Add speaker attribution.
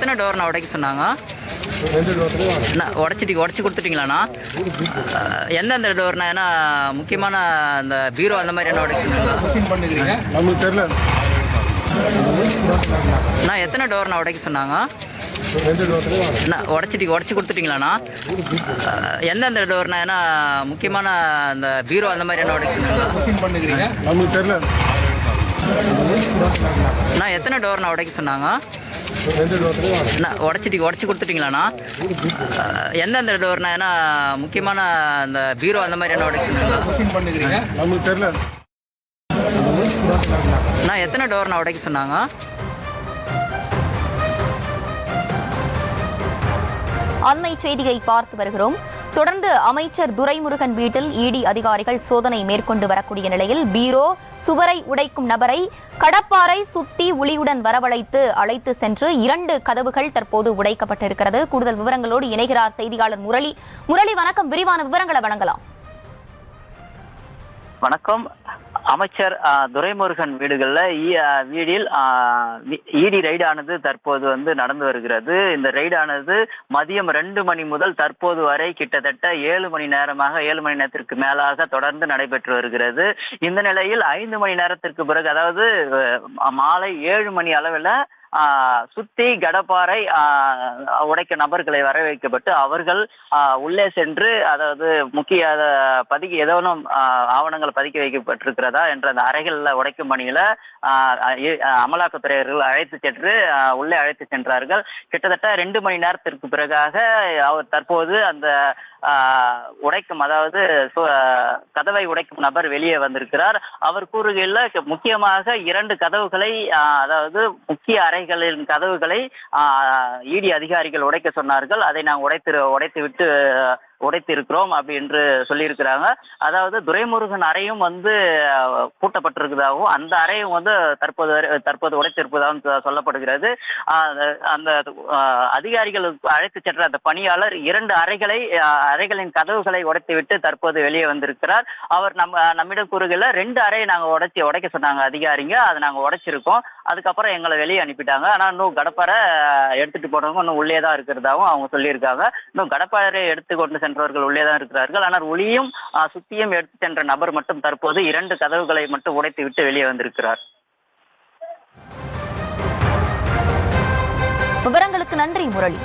Speaker 1: டோர்ண்ணா உடைக்க சொன்னாங்க? உடச்சிட்டு உடச்சி கொடுத்துட்டீங்களாண்ணா? எந்தெந்த டோர்ண்ணா ஏன்னா முக்கியமான அந்த பீரோ அந்த மாதிரி என்ன உடைக்க சொன்னாங்க?
Speaker 2: நம்மளுக்கு தெரியல.
Speaker 1: அண்ணா எத்தனை டோர்ண்ணா உடைக்க சொன்னாங்க? உடச்சிட்டு உடச்சி கொடுத்துட்டீங்களாண்ணா? எந்தெந்த டோர்ண்ணா ஏன்னா முக்கியமான அந்த பீரோ அந்த மாதிரி என்ன உடைக்க சொன்னாங்க?
Speaker 2: நம்மளுக்கு தெரியல.
Speaker 1: அண்ணா எத்தனை டோர்ண்ணா உடைக்க சொன்னாங்க? என்ன உடச்சிட்டு உடச்சி கொடுத்துட்டீங்களாண்ணா? எந்தெந்த டோர்ண்ணா ஏன்னா முக்கியமான அந்த பீரோ அந்த மாதிரி என்ன சொன்னாங்க
Speaker 2: நம்மளுக்கு தெரியல.
Speaker 1: அண்ணா எத்தனை டோர்ண்ணா உடைக்க சொன்னாங்க?
Speaker 3: அண்மை செய்தியை பார்த்து வருகிறோம். தொடர்ந்து அமைச்சர் துரைமுருகன் வீட்டில் இடி அதிகாரிகள் சோதனை மேற்கொண்டு வரக்கூடிய நிலையில் பீரோ சுவரை உடைக்கும் நபரை கடப்பாரை சுத்தி உளியுடன் வரவழைத்து அழைத்து சென்று இரண்டு கதவுகள் தற்போது உடைக்கப்பட்டிருக்கிறது. கூடுதல் விவரங்களோடு இணைகிறார் செய்தியாளர் முரளி. முரளி வணக்கம். விரிவான விவரங்களை வழங்கலாம்.
Speaker 1: வணக்கம். அமைச்சர் துரைமுருகன் வீடுகளில் வீடில் இடி ரைடானது தற்போது வந்து நடந்து வருகிறது. இந்த ரைடானது மதியம் ரெண்டு மணி முதல் தற்போது வரை கிட்டத்தட்ட ஏழு மணி நேரமாக ஏழு மணி நேரத்திற்கு மேலாக தொடர்ந்து நடைபெற்று வருகிறது. இந்த நிலையில் ஐந்து மணி நேரத்திற்கு பிறகு அதாவது மாலை ஏழு மணி அளவில் சுத்தி கடப்பாறை உடைக்க நபர்களை வர வைக்கப்பட்டு அவர்கள் உள்ளே சென்று அதாவது முக்கிய பதுக்கி ஏதோனும் ஆவணங்கள் பதுக்கி வைக்கப்பட்டிருக்கிறதா என்ற அந்த அறைகளில் உடைக்கும் பணியில அமலாக்கத்துறையர்கள் அழைத்து சென்று உள்ளே அழைத்து சென்றார்கள். கிட்டத்தட்ட ரெண்டு மணி நேரத்திற்கு பிறகாக அவர் தற்போது அந்த உடைக்கும் அதாவது கதவை உடைக்கும் நபர் வெளியே வந்திருக்கிறார். அவர் கூறுகையில் முக்கியமாக இரண்டு கதவுகளை அதாவது முக்கிய அறை அறைகளின் கதவுகளை இடி அதிகாரிகள் உடைக்க சொன்னார்கள். அதை நாங்கள் உடைத்து உடைத்து விட்டு உடைத்திருக்கிறோம் அப்படி என்று சொல்லியிருக்கிறாங்க. அதாவது துரைமுருகன் அறையும் வந்து அஹ், பூட்டப்பட்டிருக்கிறதாகவும் அந்த அறையும் வந்து தற்போது வரை- தற்போது உடைத்திருப்பதாகவும் சொல்லப்படுகிறது. அந்த அதிகாரிகள் அழைத்து சென்ற அந்த பணியாளர் இரண்டு அறைகளை அறைகளின் கதவுகளை உடைத்துவிட்டு தற்போது வெளியே வந்திருக்கிறார். அவர் நம்ம நம்மிடம் கூறுகையில் ரெண்டு அறையை நாங்கள் உடைச்சி உடைக்க சொன்னாங்க அதிகாரிங்க. அதை நாங்கள் உடைச்சிருக்கோம். அதுக்கப்புறம் எங்களை வெளியே அனுப்பிட்டாங்க. ஆனால் இன்னும் கடப்பாரை எடுத்துட்டு போனவங்க இன்னும் உள்ளே தான் இருக்கிறதாகவும் அவங்க சொல்லியிருக்காங்க. இன்னும் கடப்பாரை எடுத்து கொண்டு என்றவர்கள் உள்ளே தான் இருக்கிறார்கள். ஆனால் ஒளியும் சுத்தியும் எடுத்து சென்ற நபர் மட்டும் தற்போது இரண்டு கதவுகளை மட்டும் உடைத்து விட்டு வெளியே வந்திருக்கிறார்.
Speaker 3: விவரங்களுக்கு நன்றி முரளி.